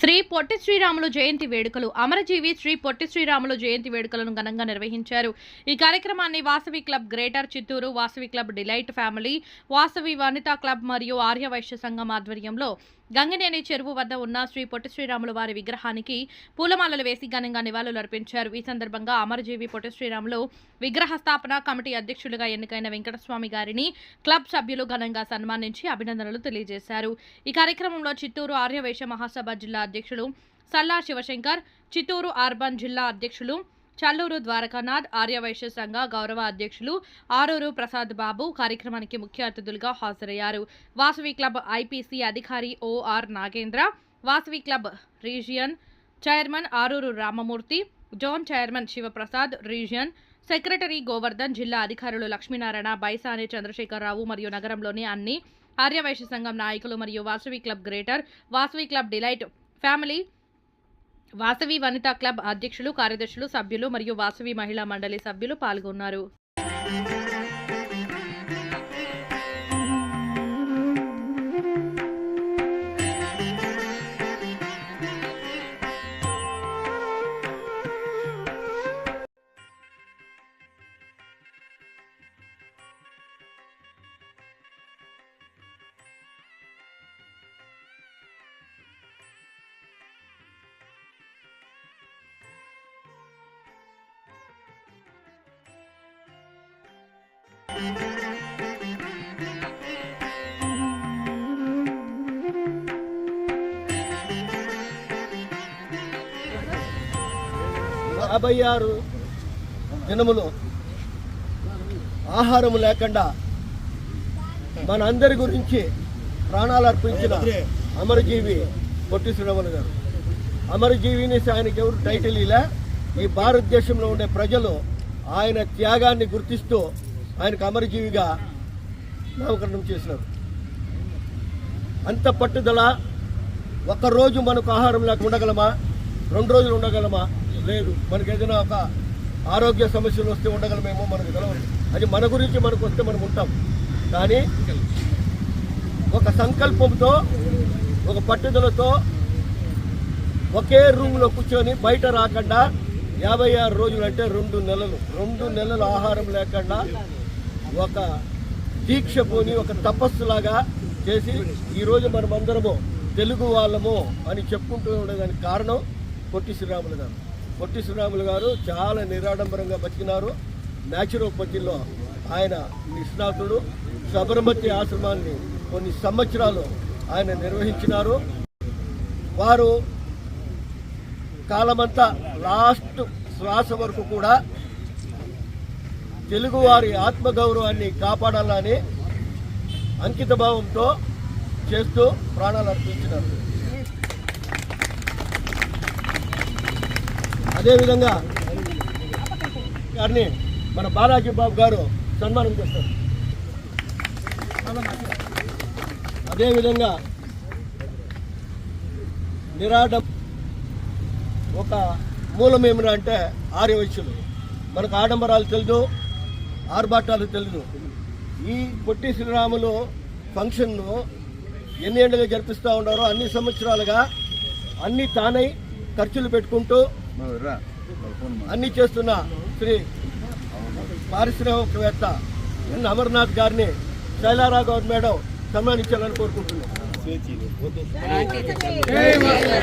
శ్రీ పొట్టి శ్రీరాములు జయంతి వేడుకలు అమరజీవి శ్రీ పొట్టి శ్రీరాములు జయంతి వేడుకలను ఘనంగా నిర్వహించారు. ఈ కార్యక్రమాన్ని Vasavi club greater Chittoor Vasavi club delight family Vasavi Vanitha club మరియు ఆర్య వైశ్య సంఘం ఆధ్వర్యంలో గంగనేని చెరువు వద్ద ఉన్న శ్రీ పొట్టి శ్రీరాములు వారి విగ్రహానికి పూలమాలలు వేసి ఘనంగా నివాళులు అర్పించారు. ఈ సందర్భంగా అమరజీవి పొట్టి శ్రీరాములు విగ్రహ స్థాపన కమిటీ అధ్యక్షులుగా ఎన్నికైన వెంకటస్వామి గారిని క్లబ్ సభ్యులు ఘనంగా సన్మానించి అభినందనలు తెలియజేశారు. ఈ కార్యక్రమంలో చిత్తూరు ఆర్యవేశ మహాసభ జిల్లా అధ్యక్షులు సల్లా శివశంకర్ చిత్తూరు అర్బన్ జిల్లా అధ్యక్షులు చల్లూరు ద్వారకానాథ్ ఆర్యవైశ్య సంఘ గౌరవ అధ్యక్షులు ఆరూరు ప్రసాద్ బాబు కార్యక్రమానికి ముఖ్య అతిథులుగా హాజరయ్యారు. వాసవి క్లబ్ ఐపీసీ అధికారి OR Nagendra Vasavi club region chairman Aruru Ramamurthy zone chairman Sivaprasad region secretary Govardhan జిల్లా అధికారులు లక్ష్మీనారాయణ బైసాని చంద్రశేఖరరావు మరియు నగరంలోని అన్ని ఆర్యవైశ్య సంఘం నాయకులు మరియు Vasavi club greater Vasavi club delight family Vasavi Vanitha club అధ్యక్షులు కార్యదర్శులు సభ్యులు మరియు వాసవి మహిళా మండలి సభ్యులు పాల్గొన్నారు. యాభై ఆరు దినములు. ఆహారం లేకుండా మన అందరి గురించి ప్రాణాలు అర్పించిన అమరజీవి పొట్టి శ్రీరాములు గారు. అమరజీవిని ఆయనకి ఎవరు టైటిల్ ఇలా ఈ భారతదేశంలో ఉండే ప్రజలు ఆయన త్యాగాన్ని గుర్తిస్తూ ఆయనకు అమరజీవిగా నామకరణం చేసినారు. అంత పట్టుదల ఒక్కరోజు మనకు ఆహారం లేక ఉండగలమా? రెండు రోజులు ఉండగలమా? లేదు. మనకి ఏదైనా ఒక ఆరోగ్య సమస్యలు వస్తే ఉండగలమేమో మనకు తెలవదు. అది మన గురించి మనకు వస్తే మనం ఉంటాం. కానీ ఒక సంకల్పంతో ఒక పట్టుదలతో ఒకే రూమ్లో కూర్చొని బయట రాకుండా యాభై ఆరు రోజులు అంటే రెండు నెలలు. రెండు నెలలు ఆహారం లేకుండా ఒక దీక్ష పోని ఒక తపస్సులాగా చేసి ఈరోజు మనమందరము తెలుగు వాళ్ళము అని చెప్పుకుంటూ ఉండేదానికి కారణం పొట్టి శ్రీరాములు గారు. పొట్టి శ్రీరాములు గారు చాలా నిరాడంబరంగా బతికినారు. న్యాచురోపతిలో ఆయన నిష్ణాతుడు. సబర్మతి ఆశ్రమాన్ని కొన్ని సంవత్సరాలు ఆయన నిర్వహించినారు. వారు కాలమంతా లాస్ట్ శ్వాస వరకు కూడా తెలుగువారి ఆత్మగౌరవాన్ని కాపాడాలని అంకిత భావంతో చేస్తూ ప్రాణాలు అర్పించినారు. అదేవిధంగా గారిని మన బాలాజీ బాబు గారు సన్మానం చేస్తారు. అదేవిధంగా నిరాడం ఒక మూలం ఏమిరా అంటే ఆర్యవైశ్యులు మనకు ఆడంబరాలు తెలియదు ఆర్భాటాలు తెలియదు ఈ పొట్టి శ్రీరాములు ఫంక్షన్ను ఎన్ని ఏళ్ళుగా జరిపిస్తూ ఉన్నారో అన్ని సంవత్సరాలుగా అన్ని తానై ఖర్చులు పెట్టుకుంటూ అన్ని చేస్తున్న శ్రీ పారిశ్రామికవేత్త ఎన్. అమర్నాథ్ గారిని శైలారా గౌడ్ మేడం సన్మానించాలని కోరుకుంటున్నాం. జై వాసు.